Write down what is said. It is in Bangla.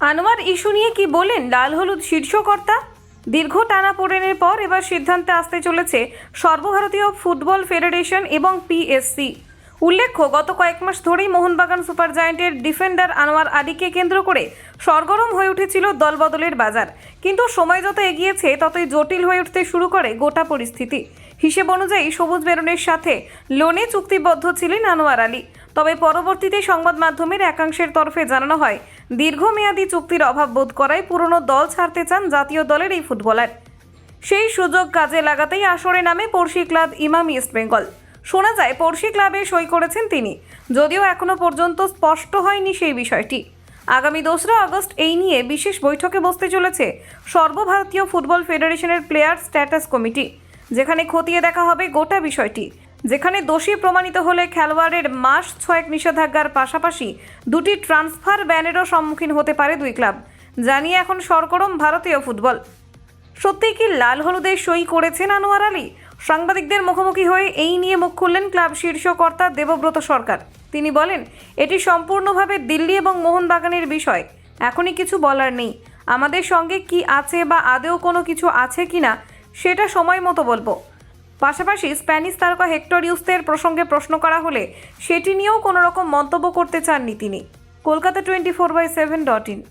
আনোয়ার ইস্যু নিয়ে কি বলেন লাল হলুদ শীর্ষকর্তা? দীর্ঘ টানাপোড়েনের পর এবার সিদ্ধান্তে আসতে চলেছে সর্বভারতীয় ফুটবল ফেডারেশন এবং পিএসসি উল্লেখ্য, গত কয়েক মাস ধরেই মোহনবাগান সুপার জায়েন্টের ডিফেন্ডার আনোয়ার আলীকে কেন্দ্র করে সরগরম হয়ে উঠেছিল দলবদলের বাজার। কিন্তু সময় যত এগিয়েছে, ততই জটিল হয়ে উঠতে শুরু করে গোটা পরিস্থিতি। হিসেব অনুযায়ী সবুজ বেরনের সাথে লোনে চুক্তিবদ্ধ ছিলেন আনোয়ার আলী। তবে পরবর্তীতে সংবাদ মাধ্যমের একাংশের তরফে জানানো হয়, দীর্ঘমেয়াদী চুক্তির অভাব বোধ করায় পুরনো দল ছাড়তে চান জাতীয় দলের এই ফুটবলার। সেই সুযোগ কাজে লাগাতেই আসরে নামে পড়শি ক্লাব ইমাম ইস্ট বেঙ্গল। শোনা যায়, পড়শি ক্লাবে সই করেছেন তিনি, যদিও এখনও পর্যন্ত স্পষ্ট হয়নি সেই বিষয়টি। আগামী দোসরা আগস্ট এই নিয়ে বিশেষ বৈঠকে বসতে চলেছে সর্বভারতীয় ফুটবল ফেডারেশনের প্লেয়ার স্ট্যাটাস কমিটি, যেখানে খতিয়ে দেখা হবে গোটা বিষয়টি। যেখানে দোষী প্রমাণিত হলে খেলোয়াড়ের মাস ছয়েক নিষেধাজ্ঞার পাশাপাশি দুটি ট্রান্সফার ব্যানেরও সম্মুখীন হতে পারে দুই ক্লাব। জানিয়ে এখন সরগরম ভারতীয় ফুটবল। সত্যিই কি লাল হলুদে সই করেছেন আনোয়ার আলী? সাংবাদিকদের মুখোমুখি হয়ে এই নিয়ে মুখ খুললেন ক্লাব শীর্ষকর্তা দেবব্রত সরকার। তিনি বলেন, এটি সম্পূর্ণভাবে দিল্লি এবং মোহনবাগানের বিষয়। এখনই কিছু বলার নেই। আমাদের সঙ্গে কি আছে বা আদেও কোনো কিছু আছে কিনা, সেটা সময় মতো বলব। পাশাপাশি স্প্যানিশ তারকা হেক্টর ইউস্তের প্রসঙ্গে প্রশ্ন করা হলে সেটি নিয়েও কোনো রকম মন্তব্য করতে চাননি তিনি। Kolkata twenty four by seven dot in.